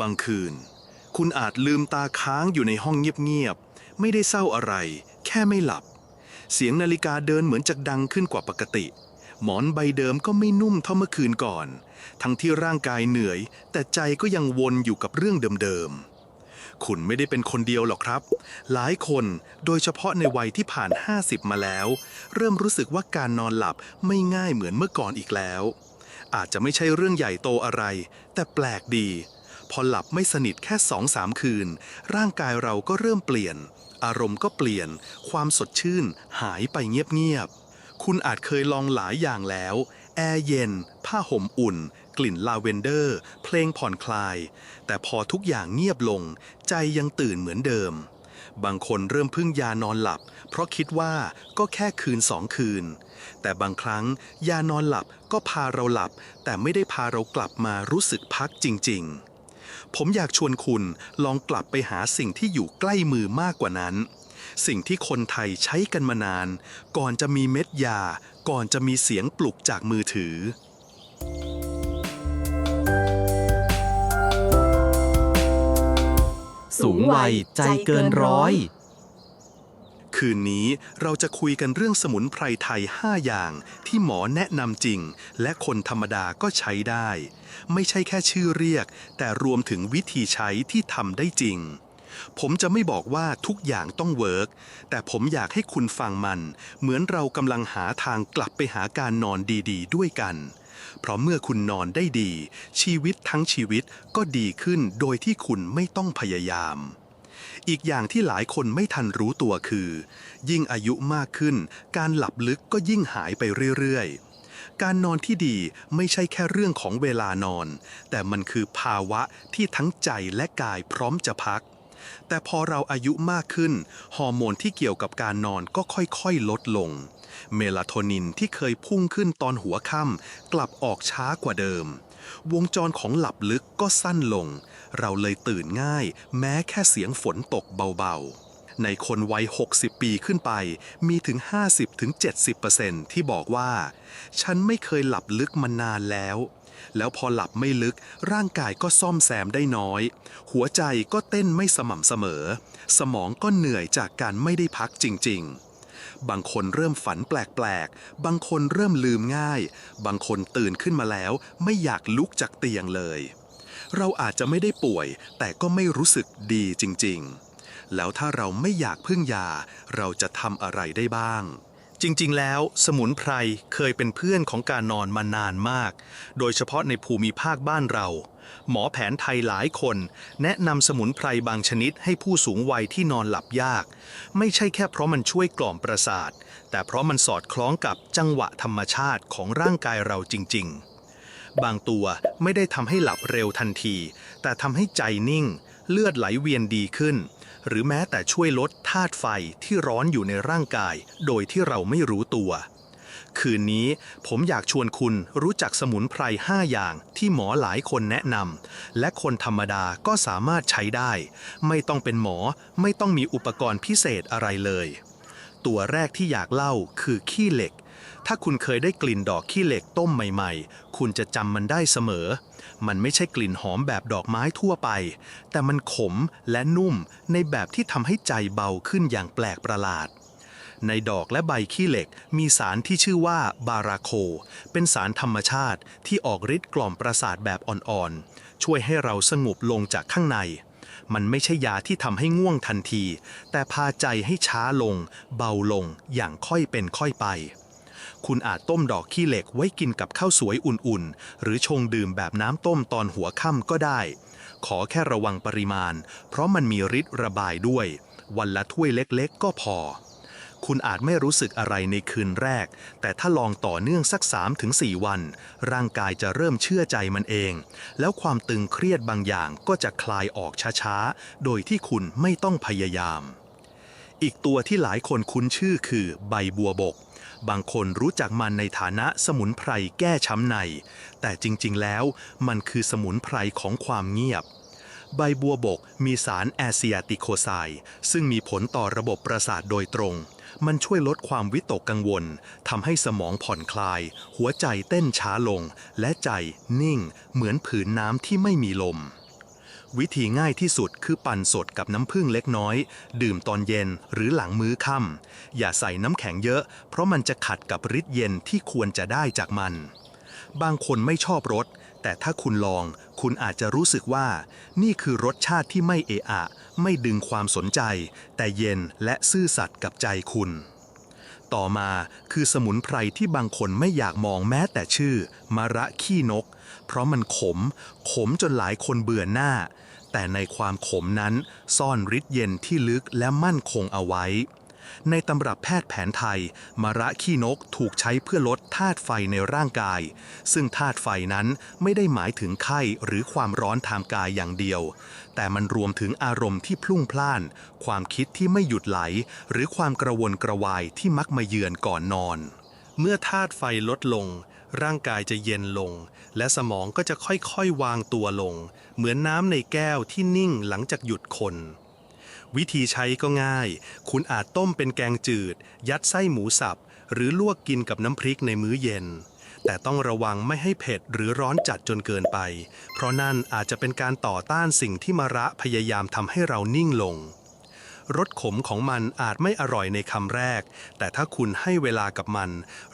บางคืน คุณอาจลืมตาค้างอยู่ในห้องเงียบๆ ไม่ได้เศร้าอะไร แค่ไม่หลับ เสียงนาฬิกาเดินเหมือนจะดังขึ้นกว่าปกติ หมอนใบเดิมก็ไม่นุ่มเท่าเมื่อคืนก่อน ทั้งที่ร่างกายเหนื่อย แต่ใจก็ยังวนอยู่กับเรื่องเดิมๆ คุณไม่ได้เป็นคนเดียวหรอกครับ หลายคนโดยเฉพาะในวัยที่ผ่าน 50 มาแล้ว เริ่มรู้สึกว่าการนอนหลับไม่ง่ายเหมือนเมื่อก่อนอีกแล้วอาจจะไม่ใช่เรื่องใหญ่โตอะไร แต่แปลกดี พอหลับไม่สนิทแค่สองสามคืน ร่างกายเราก็เริ่มเปลี่ยน อารมณ์ก็เปลี่ยน ความสดชื่นหายไปเงียบๆ คุณอาจเคยลองหลายอย่างแล้ว แอร์เย็น ผ้าห่มอุ่น กลิ่นลาเวนเดอร์ เพลงผ่อนคลาย แต่พอทุกอย่างเงียบลง ใจยังตื่นเหมือนเดิม บางคนเริ่มพึ่งยานอนหลับ เพราะคิดว่าก็แค่คืนสองคืน แต่บางครั้งยานอนหลับก็พาเราหลับ แต่ไม่ได้พาเรากลับมารู้สึกพักจริง ๆ ผมอยากชวนคุณลองกลับไปหาสิ่งที่อยู่ใกล้มือมากกว่านั้น สิ่งที่คนไทยใช้กันมานาน ก่อนจะมีเม็ดยา ก่อนจะมีเสียงปลุกจากมือถือ สูงวัยใจเกินร้อย คืนนี้เราจะคุยกันเรื่องสมุนไพรไทย 5 อย่างที่หมอแนะนำจริง และคนธรรมดาก็ใช้ได้ ไม่ใช่แค่ชื่อเรียก แต่รวมถึงวิธีใช้ที่ทำได้จริง ผมจะไม่บอกว่าทุกอย่างต้องเวิร์กแต่ผมอยากให้คุณฟังมัน เหมือนเรากำลังหาทางกลับไปหาการนอนดีๆด้วยกัน เพราะเมื่อคุณนอนได้ดี ชีวิตทั้งชีวิตก็ดีขึ้นโดยที่คุณไม่ต้องพยายาม อีกอย่างที่หลายคนไม่ทันรู้ตัวคือ ยิ่งอายุมากขึ้น การหลับลึกก็ยิ่งหายไปเรื่อยๆ การนอนที่ดีไม่ใช่แค่เรื่องของเวลานอน แต่มันคือภาวะที่ทั้งใจและกายพร้อมจะพัก แต่พอเราอายุมากขึ้น ฮอร์โมนที่เกี่ยวกับการนอนก็ค่อยๆ ลดลง เมลาโทนินที่เคยพุ่งขึ้นตอนหัวค่ำกลับออกช้ากว่าเดิม วงจรของหลับลึกก็สั้นลง เราเลยตื่นง่าย แม้แค่เสียงฝนตกเบาๆ ในคนวัย 60 ปีขึ้นไป มีถึง 50-70%ที่บอกว่า ฉันไม่เคยหลับลึกมานานแล้ว แล้วพอหลับไม่ลึกร่างกายก็ซ่อมแซมได้น้อย หัวใจก็เต้นไม่สม่ำเสมอ สมองก็เหนื่อยจากการไม่ได้พักจริง ๆ บางคนเริ่มฝันแปลกๆ บางคนเริ่มลืมง่าย บางคนตื่นขึ้นมาแล้ว ไม่อยากลุกจากเตียงเลย เราอาจจะไม่ได้ป่วย แต่ก็ไม่รู้สึกดีจริงๆ แล้วถ้าเราไม่อยากพึ่งยา เราจะทำอะไรได้บ้าง จริงๆ แล้วสมุนไพรเคยเป็นเพื่อนของการนอนมานานมาก โดยเฉพาะในภูมิภาคบ้านเรา หมอแผนไทยหลายคน แนะนำสมุนไพรบางชนิดให้ผู้สูงวัยที่นอนหลับยาก ไม่ใช่แค่เพราะมันช่วยกล่อมประสาท แต่เพราะมันสอดคล้องกับจังหวะธรรมชาติของร่างกายเราจริง ๆ บางตัวไม่ได้ทำให้หลับเร็วทันที แต่ทำให้ใจนิ่ง เลือดไหลเวียนดีขึ้น หรือแม้แต่ช่วยลดธาตุไฟที่ร้อนอยู่ในร่างกาย โดยที่เราไม่รู้ตัว คืนนี้ผมอยากชวนคุณรู้จักสมุนไพร 5 อย่างที่หมอหลายคนแนะนำและคนธรรมดาก็สามารถใช้ได้ ไม่ต้องเป็นหมอไม่ต้องมีอุปกรณ์พิเศษอะไรเลย ตัวแรกที่อยากเล่าคือขี้เหล็ก ถ้าคุณเคยได้กลิ่นดอกขี้เหล็กต้มใหม่ๆ คุณจะจำมันได้เสมอ มันไม่ใช่กลิ่นหอมแบบดอกไม้ทั่วไป แต่มันขมและนุ่มในแบบที่ทำให้ใจเบาขึ้นอย่างแปลกประหลาด ในดอกและใบขี้เหล็กมีสารที่ชื่อว่าบาราโค เป็นสารธรรมชาติที่ออกฤทธิ์กล่อมประสาทแบบอ่อนๆ ช่วยให้เราสงบลงจากข้างในมันไม่ใช่ยาที่ทำให้ง่วงทันที แต่พาใจให้ช้าลง เบาลงอย่างค่อยเป็นค่อยไป คุณอาจต้มดอกขี้เหล็กไว้กินกับข้าวสวยอุ่นๆ หรือชงดื่มแบบน้ำต้มตอนหัวค่ำก็ได้ ขอแค่ระวังปริมาณ เพราะมันมีฤทธิ์ระบายด้วย วันละถ้วยเล็กๆ ก็พอ คุณอาจไม่รู้สึกอะไรในคืนแรก แต่ถ้าลองต่อเนื่องสัก 3-4 วัน ร่างกายจะเริ่มเชื่อใจมันเอง แล้วความตึงเครียดบางอย่างก็จะคลายออกช้าๆ โดยที่คุณไม่ต้องพยายามอีกตัวที่หลายคนคุ้นชื่อคือใบบัวบก บางคนรู้จักมันในฐานะสมุนไพรแก้ช้ำใน แต่จริงๆ แล้วมันคือสมุนไพรของความเงียบ ใบบัวบกมีสารแอซิอาติโคไซด์ซึ่งมีผลต่อระบบประสาทโดยตรง มันช่วยลดความวิตกกังวลทำให้สมองผ่อนคลาย หัวใจเต้นช้าลง และใจนิ่ง เหมือนผืนน้ำที่ไม่มีลม วิธีง่ายที่สุดคือปั่นสดกับน้ำผึ้งเล็กน้อย ดื่มตอนเย็นหรือหลังมื้อค่ำอย่าใส่น้ำแข็งเยอะ เพราะมันจะขัดกับฤทธิ์เย็นที่ควรจะได้จากมัน บางคนไม่ชอบรส แต่ถ้าคุณลอง คุณอาจจะรู้สึกว่า นี่คือรสชาติที่ไม่เอะอะ ไม่ดึงความสนใจ แต่เย็นและซื่อสัตย์กับใจคุณ ต่อมาคือสมุนไพรที่บางคนไม่อยากมองแม้แต่ชื่อ มะระขี้นก เพราะมันขม ขมจนหลายคนเบื่อหน้า แต่ในความขมนั้นซ่อนฤทธิ์เย็นที่ลึกและมั่นคงเอาไว้ ในตำรับแพทย์แผนไทยมะระขี้นกถูกใช้เพื่อลดธาตุไฟในร่างกาย ซึ่งธาตุไฟนั้นไม่ได้หมายถึงไข้หรือความร้อนทางกายอย่างเดียว แต่มันรวมถึงอารมณ์ที่พลุ่งพล่าน ความคิดที่ไม่หยุดไหล หรือความกระวนกระวายที่มักมาเยือนก่อนนอน เมื่อธาตุไฟลดลง ร่างกายจะเย็นลง และสมองก็จะค่อยๆวางตัวลง เหมือนน้ำในแก้วที่นิ่งหลังจากหยุดคน วิธีใช้ก็ง่าย คุณอาจต้มเป็นแกงจืด ยัดไส้หมูสับ หรือลวกกินกับน้ำพริกในมื้อเย็น แต่ต้องระวังไม่ให้เผ็ดหรือร้อนจัดจนเกินไป เพราะนั่นอาจจะเป็นการต่อต้านสิ่งที่มะระพยายามทำให้เรานิ่งลงรสขมของมันอาจไม่อร่อยในคำแรก แต่ถ้าคุณให้เวลากับมัน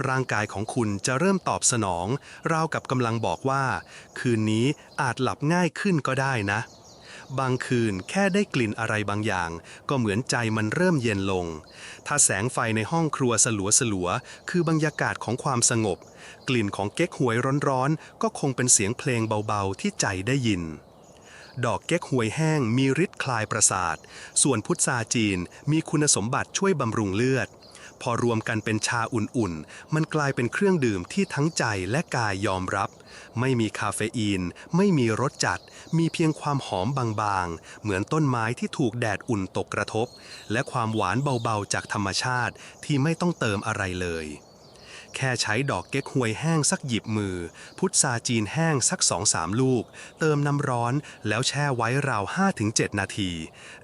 ร่างกายของคุณจะเริ่มตอบสนอง ราวกับกำลังบอกว่า คืนนี้อาจหลับง่ายขึ้นก็ได้นะ บางคืนแค่ได้กลิ่นอะไรบางอย่าง ก็เหมือนใจมันเริ่มเย็นลง ถ้าแสงไฟในห้องครัวสลัวสลัวๆคือบรรยากาศของความสงบ กลิ่นของเก๊กหวยร้อนๆ ก็คงเป็นเสียงเพลงเบาๆ ที่ใจได้ยิน ดอกเก๊กฮวยแห้งมีฤทธิ์คลายประสาท ส่วนพุทราจีนมีคุณสมบัติช่วยบำรุงเลือด พอรวมกันเป็นชาอุ่นๆ มันกลายเป็นเครื่องดื่มที่ทั้งใจและกายยอมรับ ไม่มีคาเฟอีน ไม่มีรสจัด มีเพียงความหอมบางๆ เหมือนต้นไม้ที่ถูกแดดอุ่นตกกระทบ และความหวานเบาๆจากธรรมชาติที่ไม่ต้องเติมอะไรเลย แค่ใช้ดอกเก๊กฮวยแห้งสักหยิบมือ พุทราจีนแห้งสักสองสามลูก เติมน้ำร้อนแล้วแช่ไว้ราว 5-7 นาที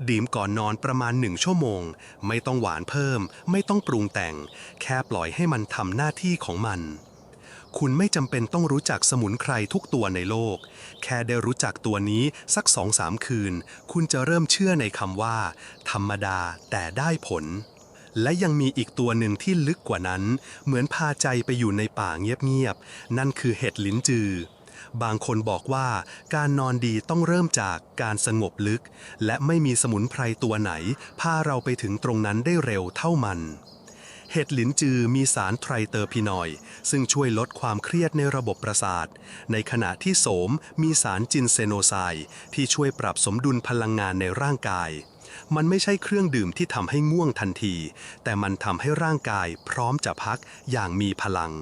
ดื่มก่อนนอนประมาณ1ชั่วโมง ไม่ต้องหวานเพิ่ม ไม่ต้องปรุงแต่ง แค่ปล่อยให้มันทำหน้าที่ของมันคุณไม่จำเป็นต้องรู้จักสมุนไพรทุกตัวในโลก แค่ได้รู้จักตัวนี้สักสองสามคืน คุณจะเริ่มเชื่อในคำว่า ธรรมดาแต่ได้ผล และยังมีอีกตัวหนึ่งที่ลึกกว่านั้น เหมือนพาใจไปอยู่ในป่าเงียบๆ นั่นคือเห็ดลิ้นจือบางคนบอกว่าการนอนดีต้องเริ่มจากการสงบลึก และไม่มีสมุนไพรตัวไหน พาเราไปถึงตรงนั้นได้เร็วเท่ามัน เห็ดหลินจือมีสารไทรเตอร์พินอยด์ซึ่งช่วยลดความเครียดในระบบประสาท ในขณะที่โสมมีสารจินเซโนไซที่ช่วยปรับสมดุลพลังงานในร่างกาย มันไม่ใช่เครื่องดื่มที่ทำให้ง่วงทันที แต่มันทำให้ร่างกายพร้อมจะพักอย่างมีพลัง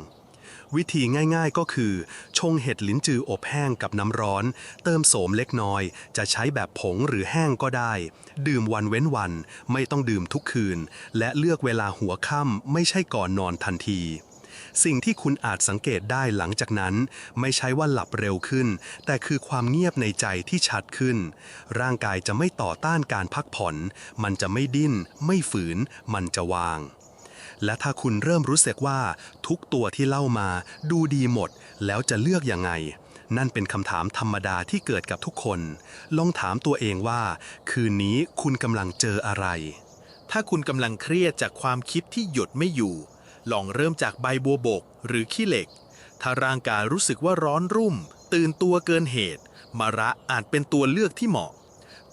วิธีง่ายๆก็คือ ชงเห็ดลิ้นจืออบแห้งกับน้ำร้อน เติมโสมเล็กน้อย จะใช้แบบผงหรือแห้งก็ได้ ดื่มวันเว้นวัน ไม่ต้องดื่มทุกคืน และเลือกเวลาหัวค่ำไม่ใช่ก่อนนอนทันที สิ่งที่คุณอาจสังเกตได้หลังจากนั้น ไม่ใช่ว่าหลับเร็วขึ้น แต่คือความเงียบในใจที่ชัดขึ้น ร่างกายจะไม่ต่อต้านการพักผ่อน มันจะไม่ดิ้น ไม่ฝืน มันจะวาง และถ้าคุณเริ่มรู้สึกว่า ทุกตัวที่เล่ามา ดูดีหมด แล้วจะเลือกยังไงนั่นเป็นคำถามธรรมดาที่เกิดกับทุกคน ลองถามตัวเองว่า คืนนี้คุณกำลังเจออะไร ถ้าคุณกำลังเครียดจากความคิดที่หยุดไม่อยู่ ลองเริ่มจากใบบัวบกหรือขี้เหล็ก ถ้าร่างกายรู้สึกว่าร้อนรุ่ม ตื่นตัวเกินเหตุมะระอาจเป็นตัวเลือกที่เหมาะ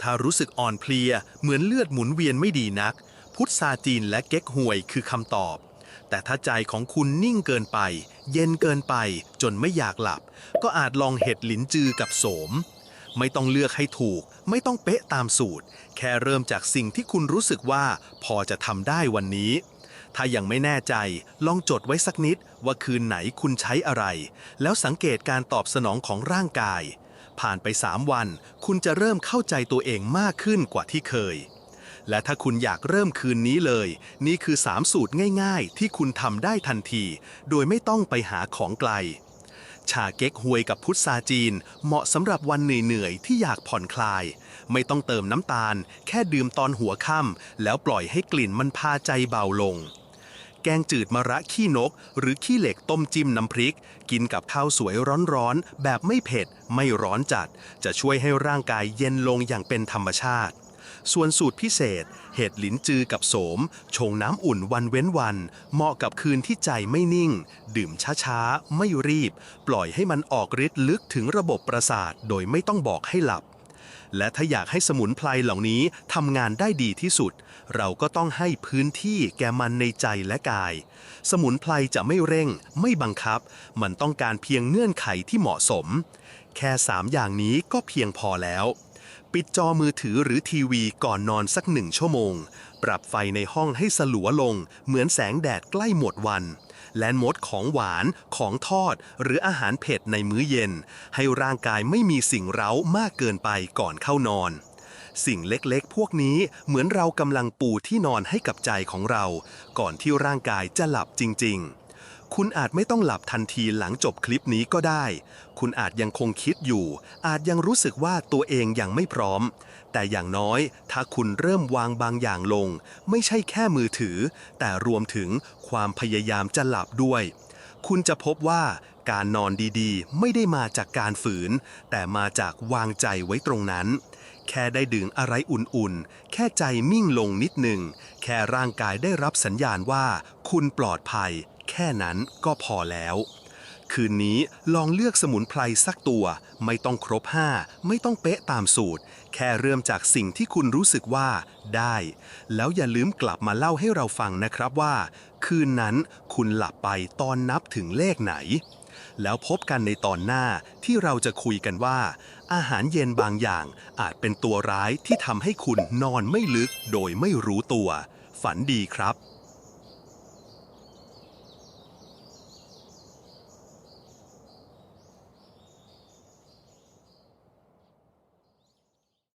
ถ้ารู้สึกอ่อนเพลียเหมือนเลือดหมุนเวียนไม่ดีนัก พุทธาจีนและเก๊กฮวยคือคำตอบ แต่ถ้าใจของคุณนิ่งเกินไป เย็นเกินไป จนไม่อยากหลับ ก็อาจลองเห็ดหลินจือกับโสม ไม่ต้องเลือกให้ถูก ไม่ต้องเป๊ะตามสูตร แค่เริ่มจากสิ่งที่คุณรู้สึกว่า พอจะทำได้วันนี้ ถ้ายังไม่แน่ใจ ลองจดไว้สักนิดว่าคืนไหนคุณใช้อะไร แล้วสังเกตการตอบสนองของร่างกาย ผ่านไป 3 วัน คุณจะเริ่มเข้าใจตัวเองมากขึ้นกว่าที่เคย และถ้าคุณอยากเริ่มคืนนี้เลย นี่คือ 3 สูตรง่าย ๆ ที่คุณทำได้ทันที โดยไม่ต้องไปหาของไกล ชาเก๊กฮวยกับพุทราจีน เหมาะสำหรับวันเหนื่อยๆที่อยากผ่อนคลาย ไม่ต้องเติมน้ำตาล แค่ดื่มตอนหัวค่ำแล้วปล่อยให้กลิ่นมันพาใจเบาลง แกงจืดมะระขี้นก หรือขี้เหล็กต้มจิ้มน้ำพริก กินกับข้าวสวยร้อนๆ แบบไม่เผ็ด ไม่ร้อนจัด จะช่วยให้ร่างกายเย็นลงอย่างเป็นธรรมชาติ ส่วนสูตรพิเศษ เห็ดหลินจือกับโสม ชงน้ำอุ่นวันเว้นวัน เหมาะกับคืนที่ใจไม่นิ่ง ดื่มช้าๆ ไม่รีบ ปล่อยให้มันออกฤทธิ์ลึกถึงระบบประสาท โดยไม่ต้องบอกให้หลับ และถ้าอยากให้สมุนไพรเหล่านี้ทำงานได้ดีที่สุด เราก็ต้องให้พื้นที่แก่มันในใจและกาย สมุนไพรจะไม่เร่ง ไม่บังคับ มันต้องการเพียงเงื่อนไขที่เหมาะสม แค่สามอย่างนี้ก็เพียงพอแล้ว ปิดจอมือถือหรือทีวีก่อนนอนสักหนึ่งชั่วโมง ปรับไฟในห้องให้สลัวลง เหมือนแสงแดดใกล้หมดวัน และงดของหวาน ของทอด หรืออาหารเผ็ดในมื้อเย็น ให้ร่างกายไม่มีสิ่งเร้ามากเกินไปก่อนเข้านอน สิ่งเล็กๆ พวกนี้เหมือนเรากำลังปูที่นอนให้กับใจของเรา ก่อนที่ร่างกายจะหลับจริง ๆ คุณอาจไม่ต้องหลับทันทีหลังจบคลิปนี้ก็ได้ คุณอาจยังคงคิดอยู่ อาจยังรู้สึกว่าตัวเองยังไม่พร้อม แต่อย่างน้อยถ้าคุณเริ่มวางบางอย่างลง ไม่ใช่แค่มือถือ แต่รวมถึงความพยายามจะหลับด้วย คุณจะพบว่าการนอนดีๆ ไม่ได้มาจากการฝืน แต่มาจากวางใจไว้ตรงนั้น แค่ได้ดื่มอะไรอุ่นๆ แค่ใจมิ่งลงนิดหนึ่ง แค่ร่างกายได้รับสัญญาณว่า คุณปลอดภัย ค่นั้นก็พอแล้ว คืนนี้ลองเลือกสมุนไพรสักตัว ไม่ต้องครบ5ไม่ต้องเป๊ะตามสูตร แค่เริ่มจากสิ่งที่คุณรู้สึกว่าได้ แล้วอย่าลืมกลับมาเล่าให้เราฟังนะครับว่า คืนนั้นคุณหลับไปตอนนับถึงเลขไหน แล้วพบกันในตอนหน้าที่เราจะคุยกันว่า อาหารเย็นบางอย่าง อาจเป็นตัวร้ายที่ทำให้คุณนอนไม่ลึกโดยไม่รู้ตัว ฝันดีครับ